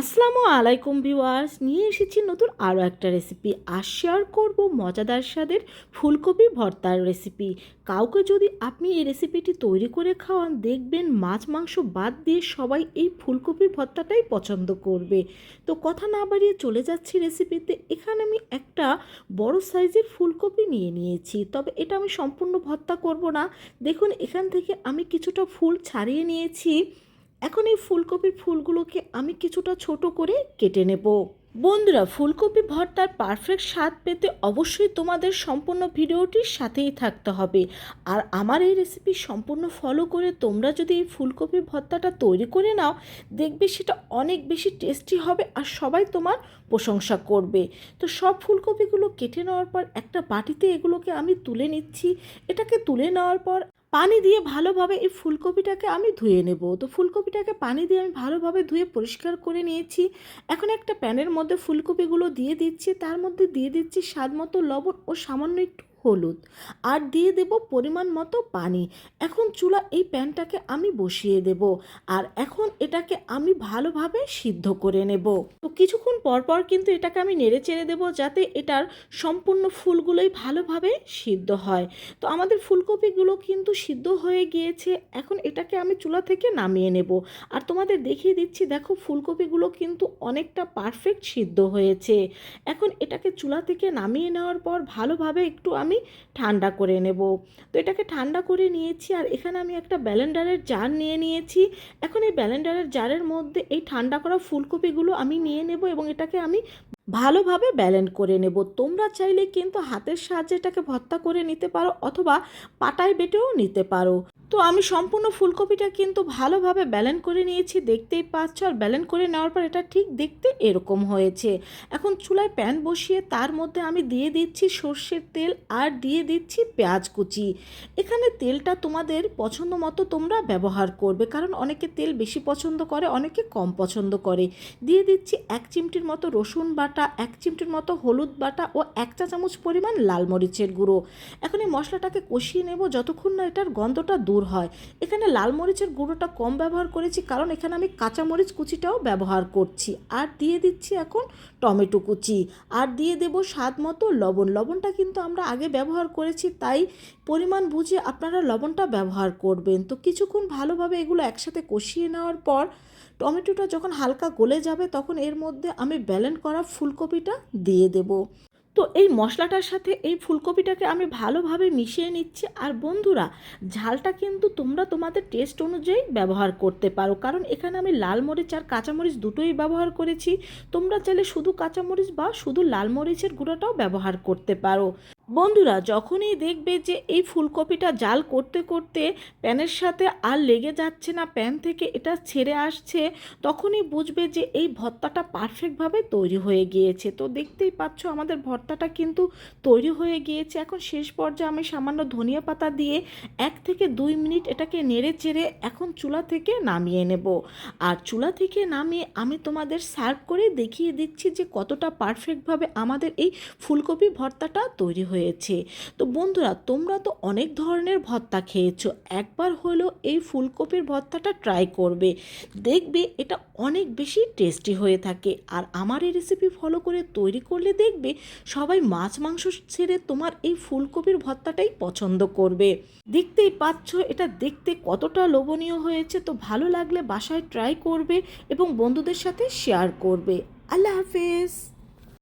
আসসালামু আলাইকুম ভিউয়ার্স, নিয়ে এসেছি নতুন আরও একটা রেসিপি আর শেয়ার করব মজাদার স্বাদের ফুলকপি ভর্তার রেসিপি কাউকে যদি আপনি এই রেসিপিটি তৈরি করে খাওয়ান, দেখবেন মাছ, মাংস বাদ দিয়ে সবাই এই ফুলকপির ভর্তাটাই পছন্দ করবে। তো কথা না বাড়িয়ে চলে যাচ্ছি রেসিপিতে এখানে আমি একটা বড় সাইজের ফুলকপি নিয়ে নিয়েছি। তবে এটা আমি সম্পূর্ণ ভর্তা করব না। দেখুন, এখান থেকে আমি কিছুটা ফুল ছাড়িয়ে নিয়েছি। এখন এই ফুলকপির ফুলগুলোকে আমি কিছুটা ছোট করে কেটে নেব। বন্ধুরা, ফুলকপি ভর্তার পারফেক্ট স্বাদ পেতে অবশ্যই তোমাদের সম্পূর্ণ ভিডিওটির সাথেই থাকতে হবে। আর আমার এই রেসিপি সম্পূর্ণ ফলো করে তোমরা যদি এই ফুলকপি ভর্তাটা তৈরি করে নাও, দেখবে সেটা অনেক বেশি টেস্টি হবে আর সবাই তোমার প্রশংসা করবে। তো সব ফুলকপিগুলো কেটে নেওয়ার পর একটা বাটিতে এগুলোকে আমি তুলে নিচ্ছি। এটাকে তুলে নেওয়ার পর পানি দিয়ে ভালোভাবে এই ফুলকপিটাকে আমি ধুয়ে নেব। তো ফুলকপিটাকে পানি দিয়ে আমি ভালোভাবে ধুয়ে পরিষ্কার করে নিয়েছি। এখন একটা প্যানের মধ্যে ফুলকপিগুলো দিয়ে দিচ্ছি। তার মধ্যে দিয়ে দিচ্ছি স্বাদ মতো লবণ ও সামান্য একটু হলুদ। আর দিয়ে দেব পরিমাণ মতো পানি। এখন চুলা এই প্যানটাকে আমি বসিয়ে দেব। আর এখন এটাকে আমি ভালোভাবে সিদ্ধ করে নেব। তো কিছুক্ষণ পর পর কিন্তু এটাকে আমি নেড়ে চেড়ে দেবো যাতে এটার সম্পূর্ণ ফুলগুলোই ভালোভাবে সিদ্ধ হয়। তো আমাদের ফুলকপিগুলো কিন্তু সিদ্ধ হয়ে গিয়েছে। এখন এটাকে আমি চুলা থেকে নামিয়ে নেব। আর তোমাদের দেখিয়ে দিচ্ছি, দেখো ফুলকপিগুলো কিন্তু অনেকটা পারফেক্ট সিদ্ধ হয়েছে। এখন এটাকে চুলা থেকে নামিয়ে নেওয়ার পর ভালোভাবে একটু আমি ঠান্ডা করে নেব। তো এটাকে ঠান্ডা করে নিয়েছি আর এখানে আমি একটা ব্যালেন্ডারের জার নিয়ে নিয়েছি। এখন এই ব্যালেন্ডারের জারের মধ্যে এই ঠান্ডা করা ফুলকপিগুলো আমি নিয়ে নেব এবং এটাকে আমি ভালোভাবে ব্যালেন্ড করে নেব। তোমরা চাইলে কিন্তু হাতের সাহায্যে এটাকে ভর্তা করে নিতে পারো অথবা পাটায় বেটেও নিতে পারো। তো আমি সম্পূর্ণ ফুলকপিটা কিন্তু ভালোভাবে ব্যালেন্ড করে নিয়েছি, দেখতেই পাচ্ছ। আর ব্যালেন্ড করে নেওয়ার পর এটা ঠিক দেখতে এরকম হয়েছে। এখন চুলায় প্যান বসিয়ে তার মধ্যে আমি দিয়ে দিচ্ছি সর্ষের তেল আর দিয়ে দিচ্ছি পেঁয়াজ কুচি। এখানে তেলটা তোমাদের পছন্দ মতো তোমরা ব্যবহার করবে, কারণ অনেকে তেল বেশি পছন্দ করে, অনেকে কম পছন্দ করে। দিয়ে দিচ্ছি এক চিমটির মতো রসুন বাটা, এক চিমটির মতো হলুদ বাটা ও এক চা চামচ পরিমাণ লাল মরিচের গুঁড়ো। এখন এই মশলাটাকে কষিয়ে নেব যতক্ষণ না এটার গন্ধটা দূর হয়। এখানে লাল মরিচের গুঁড়োটা কম ব্যবহার করেছি কারণ এখানে আমি কাঁচা মরিচ কুচিটাও ব্যবহার করছি। আর দিয়ে দিচ্ছি এখন টমেটো কুচি। আর দিয়ে দেব স্বাদ মতো লবণ। লবণটা কিন্তু আমরা আগে ব্যবহার করেছি, তাই পরিমাণ বুঝে আপনারা লবণটা ব্যবহার করবেন। তো কিছুক্ষণ ভালোভাবে এগুলো একসাথে কষিয়ে নেওয়ার পর টমেটোটা যখন হালকা গলে যাবে, তখন এর মধ্যে আমি ব্যালেন্ড করা ফুলকপিটা দিয়ে দেব। এই মশলাটার সাথে এই ফুলকপিটাকে আমি ভালোভাবে মিশিয়ে নিচ্ছি। আর বন্ধুরা, ঝালটা কিন্তু তোমরা তোমাদের টেস্ট অনুযায়ী ব্যবহার করতে পারো। কারণ এখানে আমি লাল মরিচ আর কাঁচামরিচ দুটোই ব্যবহার করেছি। তোমরা চাইলে শুধু কাঁচামরিচ বা শুধু লাল মরিচের গুঁড়োটাও ব্যবহার করতে পারো। বন্ধুরা, যখনই দেখবে যে এই ফুলকপিটা জাল করতে করতে প্যানের সাথে আর লেগে যাচ্ছে না, প্যান থেকে এটা ছেড়ে আসছে, তখনই বুঝবে যে এই ভর্তাটা পারফেক্টভাবে তৈরি হয়ে গিয়েছে। তো দেখতেই পাচ্ছ আমাদের ভর্তাটা কিন্তু তৈরি হয়ে গিয়েছে। এখন শেষ পর্যায়ে আমি সামান্য ধনিয়া পাতা দিয়ে এক থেকে দুই মিনিট এটাকে নেড়ে চেড়ে এখন চুলা থেকে নামিয়ে নেব। আর চুলা থেকে নামিয়ে আমি তোমাদের সার্ভ করে দেখিয়ে দিচ্ছি যে কতটা পারফেক্টভাবে আমাদের এই ফুলকপি ভর্তাটা তৈরি হয়েছে। তো বন্ধুরা, তোমরা তো অনেক ধরনের ভর্তা খেয়েছো। একবার হলেও এই ফুলকপির ভর্তাটা ট্রাই করবে। দেখবে এটা অনেক বেশি টেস্টি হয়ে থাকে। আর আমার এই রেসিপি ফলো করে তৈরি করলে দেখবে সবাই মাছ, মাংস ছেড়ে তোমার এই ফুলকপির ভর্তাটাই পছন্দ করবে। দেখতেই পাচ্ছ, এটা দেখতে কতটা লোভনীয় হয়েছে। তো ভালো লাগলে বাসায় ট্রাই করবে এবং বন্ধুদের সাথে শেয়ার করবে। আল্লাহ হাফেজ!